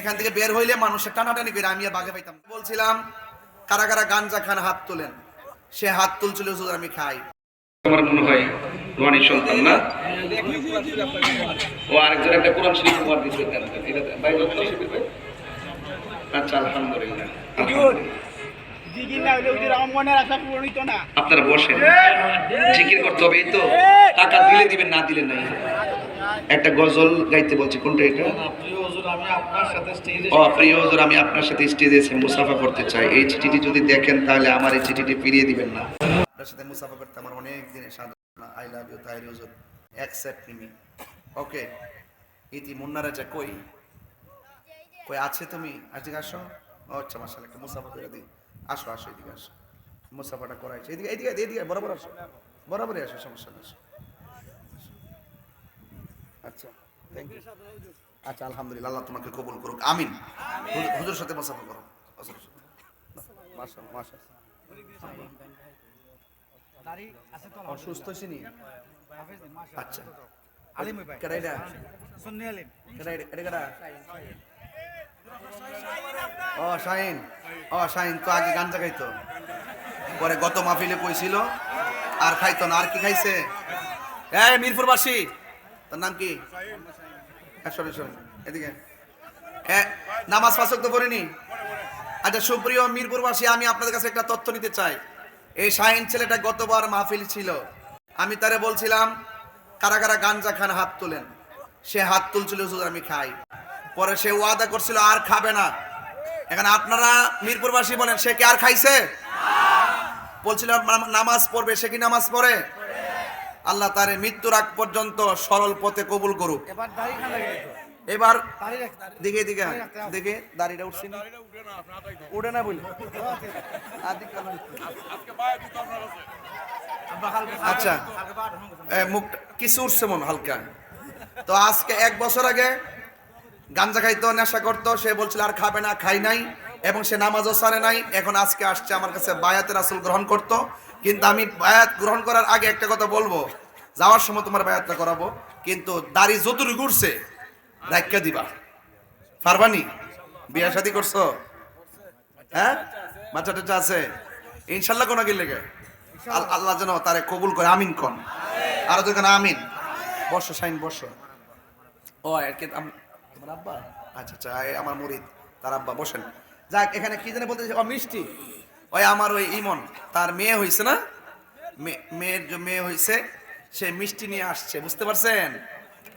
এখান থেকে বের হইলে মানুষের টানাটানি করে আমি আর বাগে পাইতাম বলছিলাম, কারা কারা গাঞ্জা খান হাত তোলেন? সে হাত তুলছিল আমি খাই। আমার মনে হয় সন্তান না। ও আরেকজন একটা কোরআন শরীফ আচ্ছা আলহামদুলিল্লাহ। আপনারা বসেন। জিকির করতে হবে, এই তো। টাকা দিলে দিবেন, না দিলে নাই। একটা গজল গাইতে বলছি, কোনটা এটা? প্রিয় হুজুর আমি আপনার সাথে স্টেজে ও প্রিয় হুজুর আমি আপনার সাথে স্টেজে এসে মুসাফা করতে চাই। এই চিঠিটি যদি দেখেন তাহলে আমার এই চিঠিটি ফিরিয়ে দিবেন না। আপনার সাথে মুসাফা করতে আমার অনেক দিনের সাধনা। আই লাভ ইউ তাহির হুজুর। অ্যাকসেপ্ট মি ওকে ইতি মুন্নারা যা কই? কই আছে তুমি? আজকে আসো। ও আচ্ছা মাসাল একটা মুসাফা করে দিই। আসো আসো এদিকে আসো। মুসাফাটা করাইছে এদিকে এদিকে এদিকে বরাবর আসো। বরাবরই আসো সমস্যা নেই। আচ্ছা থ্যাংক ইউ আচ্ছা আলহামদুলিল্লাহ আল্লাহ তোমাকে কবুল করুক। আমিন। হুজুর- সাথে মুসাফা করো। অসুস্থ ছিনি আচ্ছা। আলিম সুন্নি আলিম। এটা? কেডা? ও শাহিন। ও শাহিন তো আগে গাঞ্জা খাইতো পরে গত মাহফিলে কইছিল আর খাইতো না। আর কি খাইছে? এই মিরপুরবাসী তার নাম কি? সরি সরি নামাজ ফাঁসক তো পড়িনি। আচ্ছা সুপ্রিয় মিরপুরবাসী, আমি আপনাদের কাছে একটা তথ্য নিতে চাই। এই শাহিন ছেলেটা গতবার মাহফিল ছিল। আমি তারে বলছিলাম, কারা কারা গাঞ্জা খান হাত তোলেন? সে হাত তুলছিল আমি খাই। পরে সে ওয়াদা করছিল, আর খাবে না। এখন আপনারা মিরপুরবাসী বলেন, সে কি আর খাইছে? বলছিল, নামাজ পড়বে। সে কি নামাজ পড়ে? আল্লাহ তারে মৃত্যুর আগ পর্যন্ত সরল পথে কবুল করুক। এবার দেখে দিকে দেখে দাড়িটা উঠছে না? উঠে না বলি। আচ্ছা মুখ কিছু উঠছে মন হালকা। তো আজকে এক বছর আগে গাঞ্জা খাইতো নেশা করতো সে বলছিল আর খাবে না খাই নাই। এবং সে নামাজও সারে নাই। এখন আজকে আসছে আমার কাছে বায়াতের আসল গ্রহণ করতো। কিন্তু আমি বায়াত গ্রহণ করার আগে একটা কথা বলব। যাওয়ার সময় তোমার বায়াতটা করাবো। কিন্তু দাড়ি যতটুকু উঠছে রাখা দিবা। পারবানি? বিয়া শাদি করছ? হ্যাঁ? বাচ্চা টাচ্চা আছে? ইনশাল্লাহ কোনো গেলে আল্লাহ যেন তারে কবুল করে, আমিন কন। আরও তো এখানে আমিন। বর্ষ সাইন বর্ষ ও আর কি আম- তোমার আব্বা? আচ্ছা আচ্ছা আমার মুরিদ, তার আব্বা, বসেন। যাক, এখানে কি জানে বলতে ও মিষ্টি। ওই আমার ওই ইমন তার মেয়ে হয়েছে না? মেয়ের যে মেয়ে হয়েছে সে মিষ্টি নিয়ে আসছে বুঝতে পারছেন?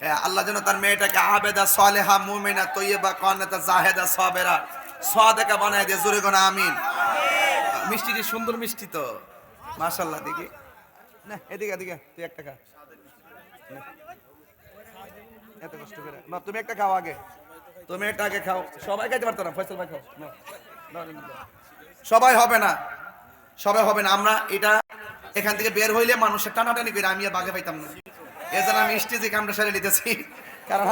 হ্যাঁ, আল্লাহ যেন তার মেয়েটাকে আবেদা সালেহা মুমিনা তৈয়বা কানাতা জাহেদা সাবেরা সাদেকা বানায় দিয়ে জোরে গোনা আমিন। মিষ্টিটি সুন্দর মিষ্টি তো। মাশাল্লাহ দেখি। না এদিকে এদিকে তুই একটা খা। এত কষ্ট করে। না তুমি একটা খাও আগে। তুমি একটা আগে খাও। সবাই খাইতে পারতো না ফয়সাল ভাই খাও। নাও। সবাই হবে না। সবাই হবে না। আমরা এটা এখান থেকে বের হইলে মানুষের টানাটানি করে আমি আর বাগে পাইতাম না। এজন্য আমি স্টেজে কামটা সেরে নিতেছি। কারণ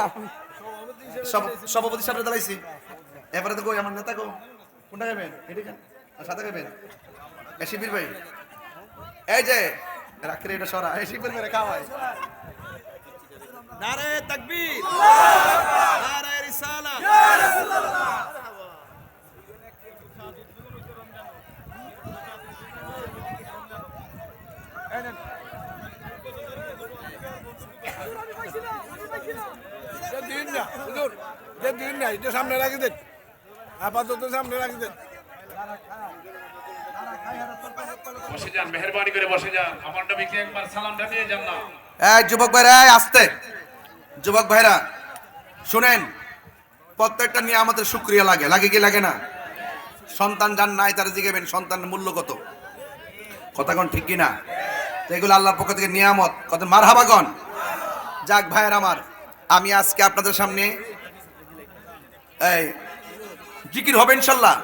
সভাপতি সামনে দাঁড়াইছি। এবারে তো কই আমার নেতা কো? কোনটা খান আর খাবেন শিবির ভাই। এই যে রাখরে এটা সরা। শিবির ভাই খাওয়াই। নারে তাকবীর। দিন না হুজুর যে দিন না এটা সামনে রাখি দেন। আপাতত সামনে রাখি দেন। বসে যান মেহরবানি করে বসে যান। আমার নবীকে একবার সালামটা দিয়ে যান না। এই যুবক ভাইরা আসতে। যুবক ভাইরা শুনেন প্রত্যেকটা নিয়ে আমাদের শুক্রিয়া লাগে। লাগে কি লাগে না? সন্তান যান নাই তারা জিজ্ঞাবেন সন্তানের মূল্য কত? কথা কোন ঠিক কিনা? তো এগুলো আল্লাহর পক্ষ থেকে নিয়ামত। কত মার হাবাগন যাক ভাইয়ের আমার, আমি আজকে আপনাদের সামনে, এই, জিকির হবে ইনশাল্লাহ।